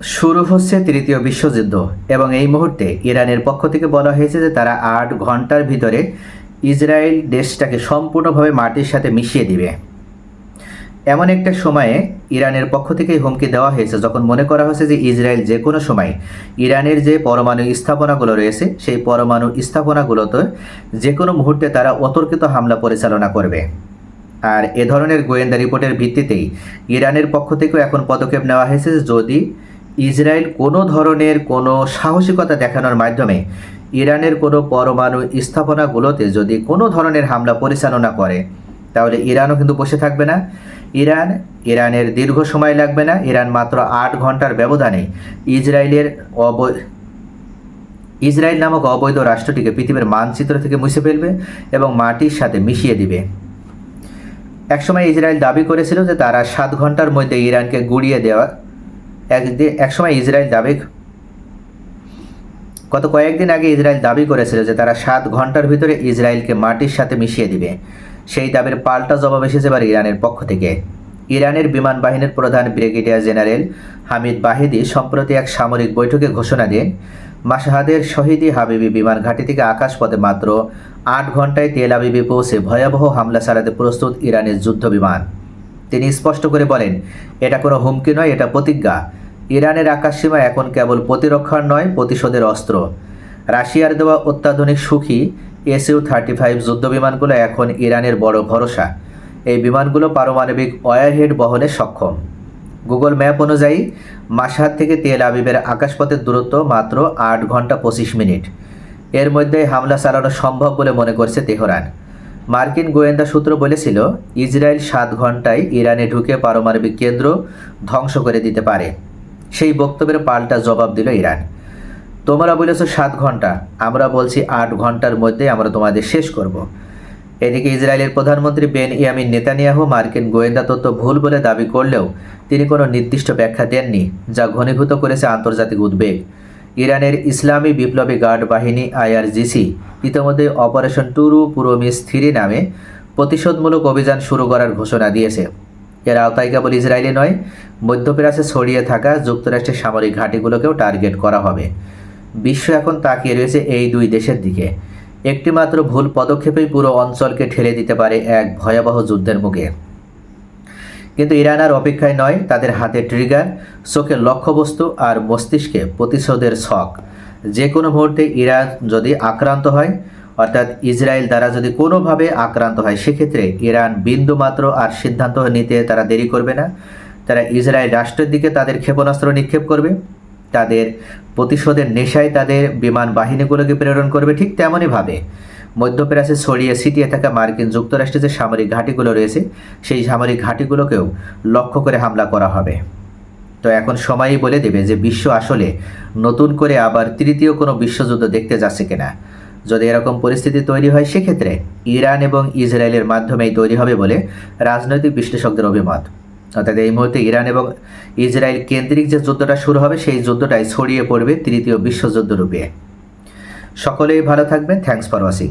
শুরু হচ্ছে তৃতীয় বিশ্বযুদ্ধ এবং এই মুহূর্তে ইরানের পক্ষ থেকে বলা হয়েছে যে তারা আট ঘণ্টার ভিতরে ইসরায়েল দেশটাকে সম্পূর্ণভাবে মাটির সাথে মিশিয়ে দিবে। এমন একটা সময়ে ইরানের পক্ষ থেকে হুমকি দেওয়া হয়েছে যখন মনে করা হয়েছে যে ইসরায়েল যে কোনো সময় ইরানের যে পরমাণু স্থাপনাগুলো রয়েছে, সেই পরমাণু স্থাপনাগুলোতে যে কোনো মুহূর্তে তারা অতর্কিত হামলা পরিচালনা করবে। আর এ ধরনের গোয়েন্দা রিপোর্টের ভিত্তিতেই ইরানের পক্ষ থেকেও এখন পদক্ষেপ নেওয়া হয়েছে যদি ইসরায়েল কোনো ধরনের কোনো সাহসিকতা দেখানোর মাধ্যমে ইরানের কোনো পরমাণু স্থাপনাগুলোতে যদি কোনো ধরনের হামলা পরিচালনা করে, তাহলে ইরানও কিন্তু বসে থাকবে না। ইরান, ইরানের দীর্ঘ সময় লাগবে না। ইরান মাত্র আট ঘণ্টার ব্যবধানে ইসরায়েলের অব, ইসরায়েল নামক অবৈধ রাষ্ট্রটিকে পৃথিবীর মানচিত্র থেকে মুছে ফেলবে এবং মাটির সাথে মিশিয়ে দিবে। একসময় ইসরায়েল দাবি করেছিল যে তারা সাত ঘণ্টার মধ্যে ইরানকে গুড়িয়ে দেওয়া একসময় ইসরায়েল দাবি গত কয়েকদিন আগে ইসরায়েল দাবি করেছিল যে তারা সাত ঘণ্টার ভিতরে ইসরায়েলকে মাটির সাথে মিশিয়ে দিবে। সেই দাবির পাল্টা জবাব এসেছে এবার ইরানের পক্ষ থেকে। ইরানের বিমান বাহিনীর প্রধান ব্রিগেডিয়ার জেনারেল হামিদ বাহিদি সম্প্রতি এক সামরিক বৈঠকে ঘোষণা দেন মাসাহাদের শহীদি হাবিবি বিমান ঘাঁটি থেকে আকাশপথে মাত্র আট ঘন্টায় তেল আবিবি পৌঁছে ভয়াবহ হামলা চালাতে প্রস্তুত ইরানের যুদ্ধ বিমান তিনি স্পষ্ট করে বলেন, এটা কোনো হুমকি নয়, এটা প্রতিজ্ঞা। ইরানের আকাশসীমা এখন কেবল প্রতিরক্ষার নয়, প্রতিশোধের অস্ত্র। রাশিয়ার দেওয়া অত্যাধুনিক সুখী এসইউ থার্টি ফাইভ যুদ্ধ বিমানগুলো এখন ইরানের বড় ভরসা। এই বিমানগুলো পারমাণবিক ওয়ারহেড বহনে সক্ষম। গুগল ম্যাপ অনুযায়ী মাসাহাদ থেকে তেল আবিবের আকাশপথের দূরত্ব মাত্র আট ঘণ্টা পঁচিশ মিনিট। এর মধ্যে হামলা চালানো সম্ভব বলে মনে করছে তেহরান। মার্কিন গোয়েন্দা সূত্র বলেছিল, ইসরায়েল সাত ঘন্টায় ইরানে ঢুকে পারমাণবিক কেন্দ্র ধ্বংস করে দিতে পারে। সেই বক্তব্যের পাল্টা জবাব দিল ইরান। তোমরা বলেছ সাত ঘণ্টা, আমরা বলছি আট ঘণ্টার মধ্যে আমরা তোমাদের শেষ করব। এদিকে ইসরায়েলের প্রধানমন্ত্রী বেন ইয়ামিন নেতানিয়াহু মার্কিন গোয়েন্দা তথ্য ভুল বলে দাবি করলেও তিনি কোনো নির্দিষ্ট ব্যাখ্যা দেননি, যা ঘনীভূত করেছে আন্তর্জাতিক উদ্বেগ। ইরানের ইসলামী বিপ্লবী গার্ড বাহিনী আইআরজিসি ইতিমধ্যে অপারেশন টুরু পুরোমিস থ্রি নামে প্রতিশোধমূলক অভিযান শুরু করার ঘোষণা দিয়েছে। এর আওতায় কেবল ইসরায়েলি নয়। মধ্যপ্রাচ্যে ছড়িয়ে থাকা যুক্তরাষ্ট্রের সামরিক ঘাঁটিগুলোকেও টার্গেট করা হবে। বিশ্ব এখন তাকিয়ে রয়েছে এই দুই দেশের দিকে। একটিমাত্র ভুল পদক্ষেপেই পুরো অঞ্চলকে ঠেলে দিতে পারে এক ভয়াবহ যুদ্ধের মুখে। কিন্তু ইরান আর অপেক্ষায় নয়, তাদের হাতে ট্রিগার চোখের লক্ষ্যবস্তু আর মস্তিষ্কে প্রতিশোধের ছক। যে কোনো মুহূর্তে ইরান যদি আক্রান্ত হয় অর্থাৎ ইসরায়েল দ্বারা যদি কোনোভাবে আক্রান্ত হয়, সেক্ষেত্রে ইরান বিন্দুমাত্র আর সিদ্ধান্ত নিতে তারা দেরি করবে না। তারা ইসরায়েল রাষ্ট্রের দিকে তাদের ক্ষেপণাস্ত্র নিক্ষেপ করবে। তাদের প্রতিশোধের নেশায় তাদের বিমান বাহিনীগুলোকে প্রেরণ করবে ঠিক তেমনইভাবে। মধ্যপ্রাচ্যে ছড়িয়ে ছিটিয়ে থাকা মার্কিন যুক্তরাষ্ট্রের যে সামরিক ঘাঁটিগুলো রয়েছে, সেই সামরিক ঘাঁটিগুলোকেও লক্ষ্য করে হামলা করা হবে। তো এখন সময়ই বলে দেবে যে বিশ্ব আসলে নতুন করে আবার তৃতীয় কোনো বিশ্বযুদ্ধ দেখতে যাচ্ছে কিনা। যদি এরকম পরিস্থিতি তৈরি হয়, সেক্ষেত্রে ইরান এবং ইসরায়েলের মাধ্যমেই তৈরি হবে বলে রাজনৈতিক বিশ্লেষকদের অভিমত। অর্থাৎ এই মুহূর্তে ইরান এবং ইসরায়েল কেন্দ্রিক যে যুদ্ধটা শুরু হবে, সেই যুদ্ধটাই ছড়িয়ে পড়বে তৃতীয় বিশ্বযুদ্ধ রূপে। সকলেই ভালো থাকবেন। Thanks for watching